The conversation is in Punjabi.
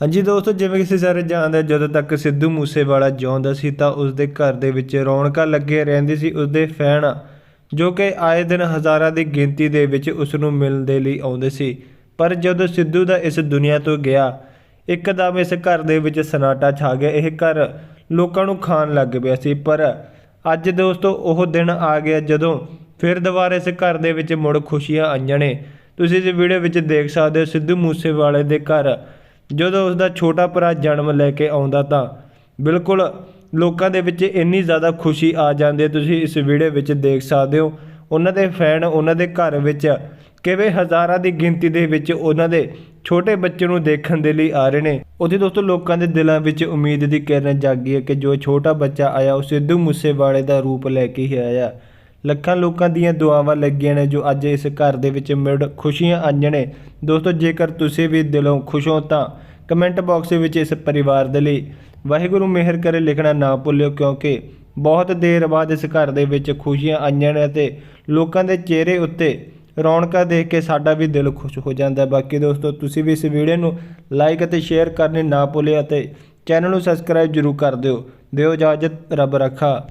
ਹਾਂਜੀ ਦੋਸਤੋ, ਜਿਵੇਂ ਕਿ ਸਾਰੇ ਜਾਣਦੇ ਜਦੋਂ ਤੱਕ ਸਿੱਧੂ ਮੂਸੇਵਾਲਾ ਜਿਉਂਦਾ ਸੀ ਤਾਂ ਉਸਦੇ ਘਰ ਦੇ ਵਿੱਚ ਰੌਣਕਾਂ ਲੱਗੀਆਂ ਰਹਿੰਦੀ ਸੀ ਉਸਦੇ ਫੈਨ, ਜੋ ਕਿ ਆਏ ਦਿਨ ਹਜ਼ਾਰਾਂ ਦੀ ਗਿਣਤੀ ਦੇ ਵਿੱਚ ਉਸ ਨੂੰ ਮਿਲਣ ਦੇ ਲਈ ਆਉਂਦੇ ਸੀ। ਪਰ ਜਦੋਂ ਸਿੱਧੂ ਦਾ ਇਸ ਦੁਨੀਆ ਤੋਂ ਗਿਆ, ਇੱਕਦਮ ਇਸ ਘਰ ਦੇ ਵਿੱਚ ਸਨਾਟਾ ਛਾ ਗਿਆ। ਇਹ ਘਰ ਲੋਕਾਂ ਨੂੰ ਖਾਣ ਲੱਗ ਪਿਆ ਸੀ, ਪਰ ਅੱਜ ਦੋਸਤੋ, ਉਹ ਦਿਨ ਆ ਗਿਆ ਜਦੋਂ ਫਿਰ ਦੁਬਾਰਾ ਇਸ ਘਰ ਦੇ ਵਿੱਚ ਮੁੜ ਖੁਸ਼ੀਆਂ ਆਈਆਂ ਨੇ। ਤੁਸੀਂ ਇਸ ਵੀਡੀਓ ਵਿੱਚ ਦੇਖ ਸਕਦੇ ਹੋ, ਸਿੱਧੂ ਮੂਸੇਵਾਲੇ ਦੇ ਘਰ ਜਦੋਂ ਉਸਦਾ ਛੋਟਾ ਭਰਾ ਜਨਮ ਲੈ ਕੇ ਆਉਂਦਾ ਤਾਂ ਬਿਲਕੁਲ ਲੋਕਾਂ ਦੇ ਵਿੱਚ ਇੰਨੀ ਜ਼ਿਆਦਾ ਖੁਸ਼ੀ ਆ ਜਾਂਦੀ ਹੈ। ਤੁਸੀਂ ਇਸ ਵੀਡੀਓ ਵਿੱਚ ਦੇਖ ਸਕਦੇ ਹੋ। ਉਹਨਾਂ ਦੇ ਫੈਨ ਉਹਨਾਂ ਦੇ ਘਰ ਵਿੱਚ ਕਿਵੇਂ ਹਜ਼ਾਰਾਂ ਦੀ ਗਿਣਤੀ ਦੇ ਵਿੱਚ ਉਹਨਾਂ ਦੇ ਛੋਟੇ ਬੱਚੇ ਨੂੰ ਦੇਖਣ ਦੇ ਲਈ ਆ ਰਹੇ ਨੇ। ਉੱਥੇ ਦੋਸਤੋ ਲੋਕਾਂ ਦੇ ਦਿਲਾਂ ਵਿੱਚ ਉਮੀਦ ਦੀ ਕਿਰਨ ਜਾਗੀ ਹੈ ਕਿ ਜੋ ਛੋਟਾ ਬੱਚਾ ਆਇਆ, ਉਹ ਸਿੱਧੂ ਮੂਸੇਵਾਲੇ ਦਾ ਰੂਪ ਲੈ ਕੇ ਹੀ ਆਇਆ। ਲੱਖਾਂ ਲੋਕਾਂ ਦੀਆਂ ਦੁਆਵਾਂ ਲੱਗੀਆਂ ਨੇ ਜੋ ਅੱਜ ਇਸ ਘਰ ਦੇ ਵਿੱਚ ਮਿੜ ਖੁਸ਼ੀਆਂ ਆਈਆਂ ਨੇ। ਦੋਸਤੋ, ਜੇਕਰ ਤੁਸੀਂ ਵੀ ਦਿਲੋਂ ਖੁਸ਼ ਹੋ ਤਾਂ ਕਮੈਂਟ ਬਾਕਸ ਵਿੱਚ ਇਸ ਪਰਿਵਾਰ ਦੇ ਲਈ ਵਾਹਿਗੁਰੂ ਮਿਹਰ ਕਰੇ ਲਿਖਣਾ ਨਾ ਭੁੱਲਿਓ, ਕਿਉਂਕਿ ਬਹੁਤ ਦੇਰ ਬਾਅਦ ਇਸ ਘਰ ਦੇ ਵਿੱਚ ਖੁਸ਼ੀਆਂ ਆਈਆਂ ਨੇ ਅਤੇ ਲੋਕਾਂ ਦੇ ਚਿਹਰੇ ਉੱਤੇ ਰੌਣਕਾਂ ਦੇਖ ਕੇ ਸਾਡਾ ਵੀ ਦਿਲ ਖੁਸ਼ ਹੋ ਜਾਂਦਾ ਬਾਕੀ ਦੋਸਤੋ, ਤੁਸੀਂ ਵੀ ਇਸ ਵੀਡੀਓ ਨੂੰ ਲਾਈਕ ਅਤੇ ਸ਼ੇਅਰ ਕਰਨੀ ਨਾ ਭੁੱਲਿਓ ਅਤੇ ਚੈਨਲ ਨੂੰ ਸਬਸਕ੍ਰਾਈਬ ਜਰੂਰ ਕਰ ਦਿਓ। ਦਿਓ ਇਜਾਜ਼ਤ, ਰੱਬ ਰੱਖਾ।